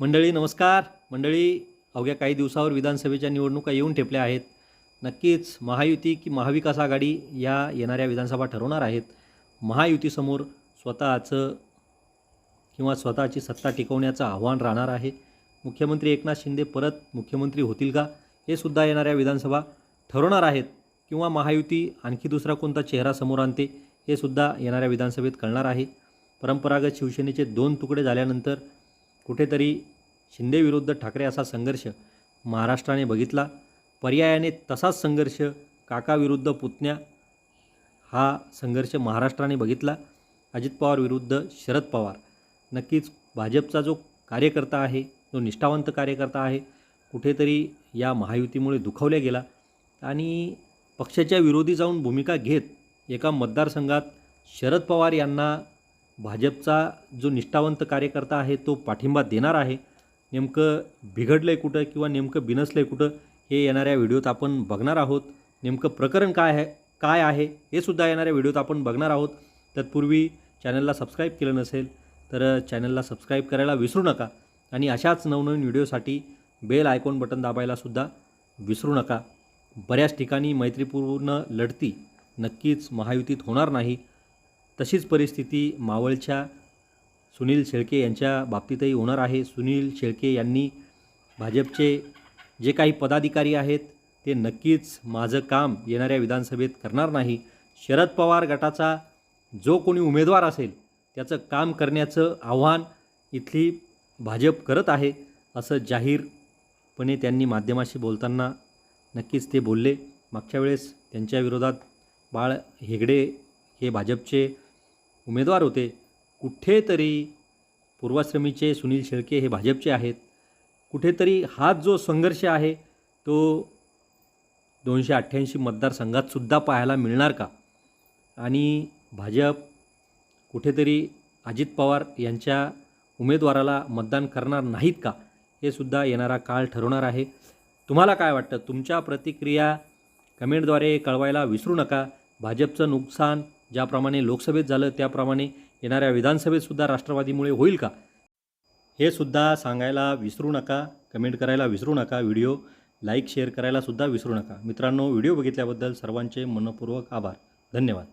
मंडळी नमस्कार. मंडळी अवघ्या काही दिवसावर विधानसभेच्या निवडणुका येऊन ठेपल्या आहेत. नक्कीच महायुती की महाविकास आघाडी या येणाऱ्या विधानसभा ठरवणार आहेत. महायुतीसमोर स्वतःचं किंवा स्वतःची सत्ता टिकवण्याचं आव्हान राहणार आहे. मुख्यमंत्री एकनाथ शिंदे परत मुख्यमंत्री होतील का? हे सुद्धा येणाऱ्या विधानसभा ठरवणार आहेत. किंवा महायुती आणखी दुसरा कोणता चेहरा समोर आणते हे सुद्धा येणाऱ्या विधानसभेत कळणार आहे. परंपरागत शिवसेनेचे दोन तुकडे झाल्यानंतर कुठेतरी शिंदेविरुद्ध ठाकरे असा संघर्ष महाराष्ट्राने बघितला. पर्यायाने तसाच संघर्ष काकाविरुद्ध पुतण्या हा संघर्ष महाराष्ट्राने बघितला. अजित पवार विरुद्ध शरद पवार. नक्कीच भाजपचा जो कार्यकर्ता आहे जो निष्ठावंत कार्यकर्ता आहे कुठेतरी या महायुतीमुळे दुखावल्या गेला आणि पक्षाच्या विरोधी जाऊन भूमिका घेत एका मतदारसंघात शरद पवार यांना भाजपचा जो निष्ठावंत कार्यकर्ता आहे तो पाठिंबा देणार आहे. नेमकं बिघडलं आहे कुठं किंवा नेमकं बिनसलं आहे कुठं हे येणाऱ्या व्हिडिओत आपण बघणार आहोत. नेमकं प्रकरण काय आहे काय आहे हे सुद्धा येणाऱ्या व्हिडिओत आपण बघणार आहोत. तत्पूर्वी चॅनलला सबस्क्राईब केलं नसेल तर चॅनलला सबस्क्राईब करायला विसरू नका आणि अशाच नवनवीन व्हिडिओसाठी बेल आयकॉन बटन दाबायला सुद्धा विसरू नका. बऱ्याच ठिकाणी मैत्रीपूर्ण लढती नक्कीच महायुतीत होणार नाही. तशीच परिस्थिती मावळच्या सुनील शेळके यांच्या बाबतीतही होणार आहे. सुनील शेळके यांनी भाजपचे जे काही पदाधिकारी आहेत ते नक्कीच माझं काम येणाऱ्या विधानसभेत करणार नाही. शरद पवार गटाचा जो कोणी उमेदवार असेल त्याचं काम करण्याचं आव्हान इथली भाजप करत आहे असं जाहीरपणे त्यांनी माध्यमाशी बोलताना नक्कीच ते बोलले. मागच्या वेळेस त्यांच्या विरोधात बाळ हेगडे हे भाजपचे उमेदवार होते. कुठेतरी पूर्वाश्रमीचे सुनील शेळके हे भाजपचे आहेत. कुठेतरी हा जो संघर्ष आहे तो दोनशे अठ्ठ्याऐंशी मतदारसंघातसुद्धा पाहायला मिळणार का? आणि भाजप कुठेतरी अजित पवार यांच्या उमेदवाराला मतदान करणार नाहीत का? हे सुद्धा येणारा काळ ठरवणार आहे. तुम्हाला काय वाटतं? तुमच्या प्रतिक्रिया कमेंटद्वारे कळवायला विसरू नका. भाजपचं नुकसान ज्याप्रमाणे लोकसभेत झालं त्याप्रमाणे येणाऱ्या विधानसभेतसुद्धा राष्ट्रवादीमुळे होईल का? हे सुद्धा सांगायला विसरू नका कमेंट करायला विसरू नका व्हिडिओ लाईक शेअर करायला सुद्धा विसरू नका. मित्रांनो व्हिडिओ बघितल्याबद्दल सर्वांचे मनपूर्वक आभार. धन्यवाद.